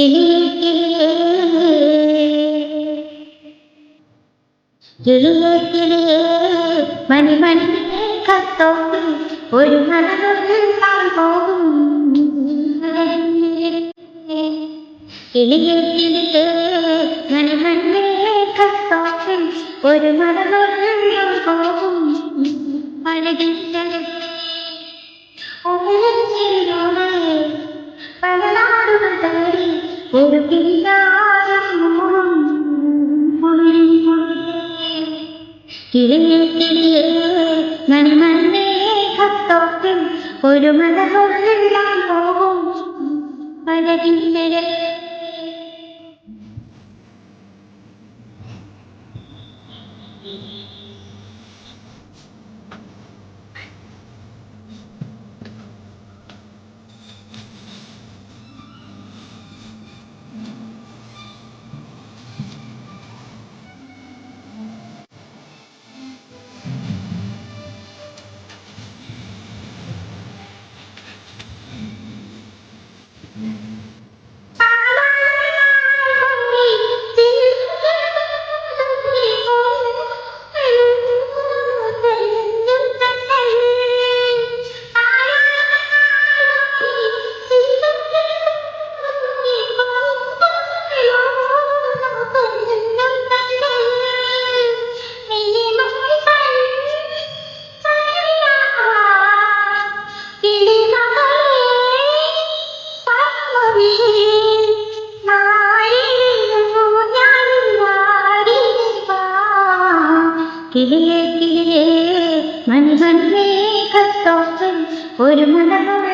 കിളിയേ കിളിയേ കിളിയേ കത്തോപ്പിൽ ഒരു മലകൊണ്ടാൻ പോകും കിളിയേ മണി ഒരു അഴകിന്റെ ഒരു കിളിയെ കിളിയെ നന്മന്നേ കത്തോപ്പിൽ ഒരു മലകൊള്ളാൻ പോകും അഴകിന്റെ കിളിയേ കിളിയേ മണിമണ്ണേ കത്തോപ്പൻ ഒരു മലമുള്ളും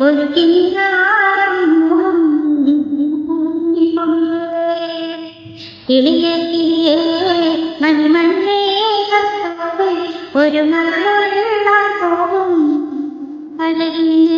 ഒരു കിളിയേ കത്തോപ്പൻ ഒരു മലമുള്ള പോകും അലരിയേ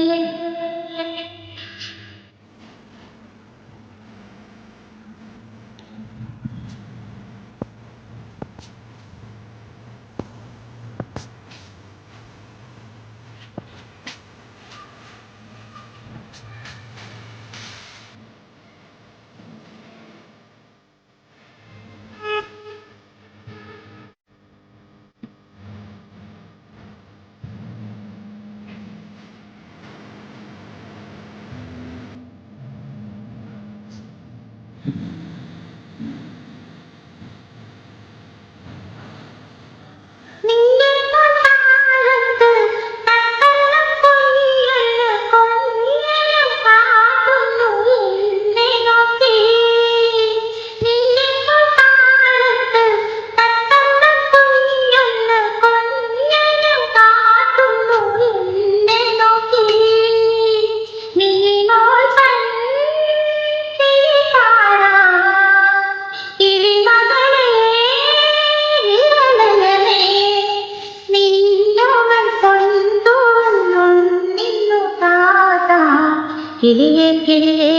കിളിയേ കിളിയേ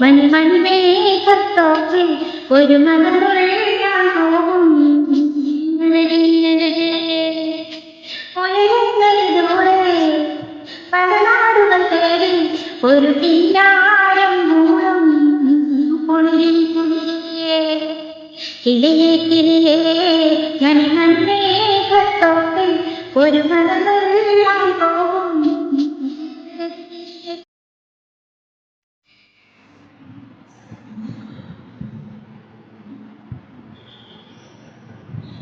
മൺമൺമേ കത്തോപ്പിൽ ഒരു തേടി ഒരു കിന്നാരം മൂലം കുളിരിൽ കുളിരിയേ കിളിയേ കിളിയേ ഞാൻ മണ്ണേ കത്തോപ്പിൽ ഒരു മലമുള്ള